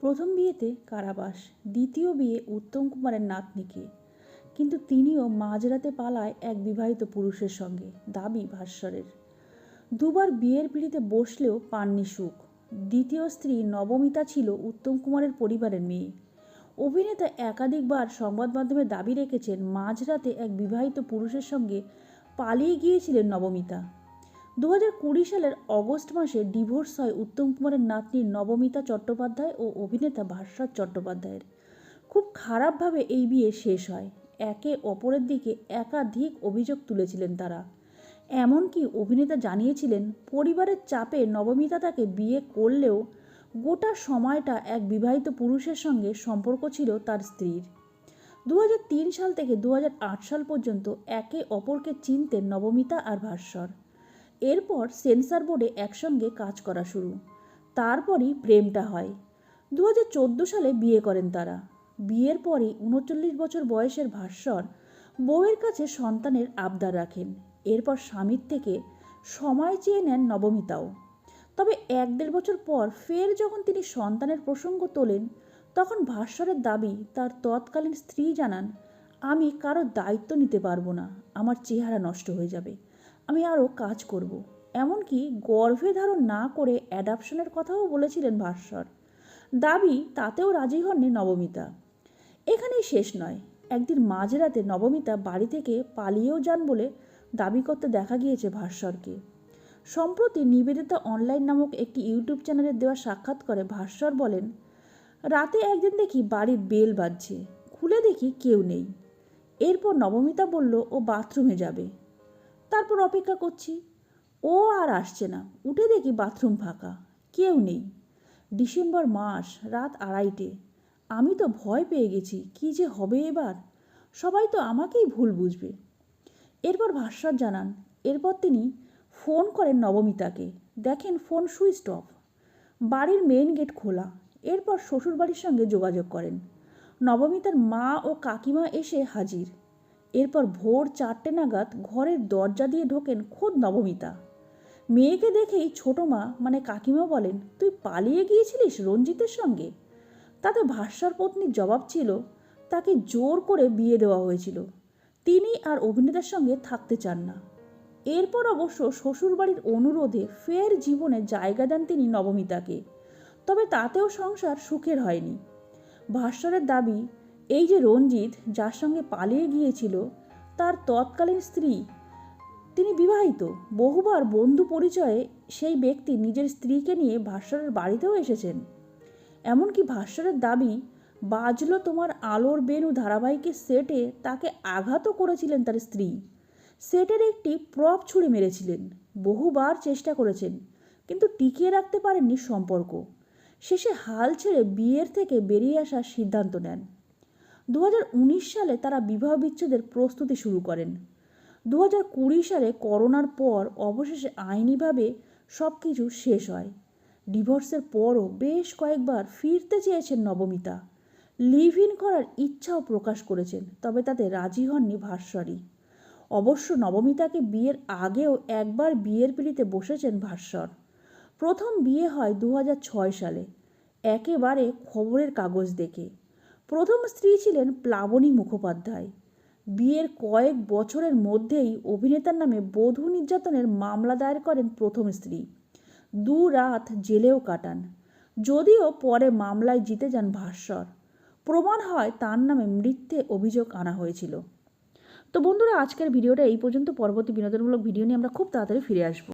প্রথম বিয়েতে কারাবাস, দ্বিতীয় বিয়ে উত্তম কুমারের নাতনিকে। কিন্তু তিনিও মাঝরাতে পালায় এক বিবাহিত পুরুষের সঙ্গে, দাবি ভাস্বরের দুবার বিয়ের পিড়িতে বসলেও পাননি সুখ। দ্বিতীয় স্ত্রী নবমিতা ছিল উত্তম কুমারের পরিবারের মেয়ে। অভিনেতা একাধিকবার সংবাদ মাধ্যমে দাবি রেখেছেন, মাঝরাতে এক বিবাহিত পুরুষের সঙ্গে পালিয়ে গিয়েছিলেন নবমিতা। দু কুড়ি সালের অগস্ট মাসে ডিভোর্স হয় উত্তম কুমারের নাতনি নবমিতা চট্টোপাধ্যায় ও অভিনেতা ভাস্বর চট্টোপাধ্যায়ের। খুব খারাপভাবে এই বিয়ে শেষ হয়। একে অপরের দিকে একাধিক অভিযোগ তুলেছিলেন তারা। এমনকি অভিনেতা জানিয়েছিলেন, পরিবারের চাপে নবমিতা তাকে বিয়ে করলেও গোটা সময়টা এক বিবাহিত পুরুষের সঙ্গে সম্পর্ক ছিল তার স্ত্রীর। দু হাজার তিন সাল থেকে দু হাজার আট সাল পর্যন্ত একে অপরকে চিনতেন নবমিতা আর ভাস্বর এরপর সেন্সার বোর্ডে একসঙ্গে কাজ করা শুরু। তারপরই প্রেমটা হয়। দু হাজার চোদ্দ সালে বিয়ে করেন তারা। বিয়ের পরই উনচল্লিশ বছর বয়সের ভাস্বর বউয়ের কাছে সন্তানের আবদার রাখেন। এরপর স্বামীর থেকে সময় চেয়ে নেন নবমিতাও। তবে এক দেড় বছর পর ফের যখন তিনি সন্তানের প্রসঙ্গ তোলেন, তখন ভাস্বরের দাবি, তার তৎকালীন স্ত্রী জানান, আমি কারও দায়িত্ব নিতে পারব না, আমার চেহারা নষ্ট হয়ে যাবে। আমি আরও কাজ করব। এমনকি গর্ভে ধারণ না করে অ্যাডাপশনের কথাও বলেছিলেন ভাস্বর। দাবি, তাতেও রাজি হননি নবমিতা। এখানেই শেষ নয়। একদিন মাঝরাতে নবমিতা বাড়ি থেকে পালিয়েও যান বলে দাবি করতে দেখা গিয়েছে ভাস্বরকে। সম্প্রতি নিবেদিতা অনলাইন নামক একটি ইউটিউব চ্যানেলের দেওয়া সাক্ষাৎ করে ভাস্বর বলেন, রাতে একদিন দেখি বাড়ির বেল বাজছে। খুলে দেখি কেউ নেই। এরপর নবমিতা বলল, ও বাথরুমে যাবে। তারপর অপেক্ষা করছি। ও আর আসছে না। উঠে দেখি বাথরুম ফাঁকা। কেউ নেই। ডিসেম্বর মাস, রাত আড়াইটে। আমি তো ভয় পেয়ে গেছি। কি যে হবে এবার? সবাই তো আমাকেই ভুল বুঝবে। এরপর ভাস্বর জানান, এরপর তিনি ফোন করেন নবমিতাকে। দেখেন ফোন সুইচ অফ। বাড়ির মেন গেট খোলা। এরপর শ্বশুরবাড়ির সঙ্গে যোগাযোগ করেন। নবমিতার মা ও কাকিমা এসে হাজির। এরপর ভোর চারটে নাগাদ ঘরের দরজা দিয়ে ঢোকেন খোদ নবমিতা। মেয়েকে দেখেই ছোট মা মানে কাকিমা বলেন, তুই পালিয়ে গিয়েছিলিস রঞ্জিতের সঙ্গে? তাতে ভাস্বর পত্নীর জবাব ছিল, তাকে জোর করে বিয়ে দেওয়া হয়েছিল। তিনি আর অভিনেতার সঙ্গে থাকতে চান না। এরপর অবশ্য শ্বশুরবাড়ির অনুরোধে ফের জীবনে জায়গা দেন তিনি নবমিতাকে। তবে তাতেও সংসার সুখের হয়নি। ভাস্বরের দাবি এই যে রঞ্জিত যার সঙ্গে পালিয়ে গিয়েছিল, তার তৎকালীন স্ত্রী, তিনি বিবাহিত। বহুবার বন্ধু পরিচয়ে সেই ব্যক্তি নিজের স্ত্রীকে নিয়ে ভাস্বরের বাড়িতেও এসেছেন। এমনকি ভাস্বরের দাবি, বাজলো তোমার আলোর বেনু ধারাবাহিকের সেটে তাকে আঘাতও করেছিলেন তার স্ত্রী। সেটের একটি প্রপ ছুঁড়ে মেরেছিলেন। বহুবার চেষ্টা করেছেন, কিন্তু টিকিয়ে রাখতে পারেননি সম্পর্ক। শেষে হাল ছেড়ে বিয়ের থেকে বেরিয়ে আসার সিদ্ধান্ত নেন। দু হাজার উনিশ সালে তারা বিবাহ বিচ্ছেদের প্রস্তুতি শুরু করেন। দু হাজার কুড়ি সালে করোনার পর অবশেষে আইনিভাবে সব কিছু শেষ হয়। ডিভোর্সের পরও বেশ কয়েকবার ফিরতে চেয়েছেন নবমিতা। লিভ ইন করার ইচ্ছাও প্রকাশ করেছেন, তবে তাতে রাজি হননি ভাস্বরী অবশ্য নবমিতাকে বিয়ের আগেও একবার বিয়ের পিড়িতে বসেছেন ভাস্বর প্রথম বিয়ে হয় দু হাজার ছয় সালে। একেবারে খবরের কাগজ দেখে। প্রথম স্ত্রী ছিলেন প্লাবনী মুখোপাধ্যায়। বিয়ের কয়েক বছরের মধ্যেই অভিনেতার নামে বধূ নির্যাতনের মামলা দায়ের করেন প্রথম স্ত্রী। দু রাত জেলেও কাটান। যদিও পরে মামলায় জিতে যান ভাস্বর। প্রমাণ হয় তার নামে মৃত্যে অভিযোগ আনা হয়েছিল। তো বন্ধুরা, আজকের ভিডিওটা এই পর্যন্ত। পরবর্তী বিনোদনমূলক ভিডিও নিয়ে আমরা খুব তাড়াতাড়ি ফিরে আসব।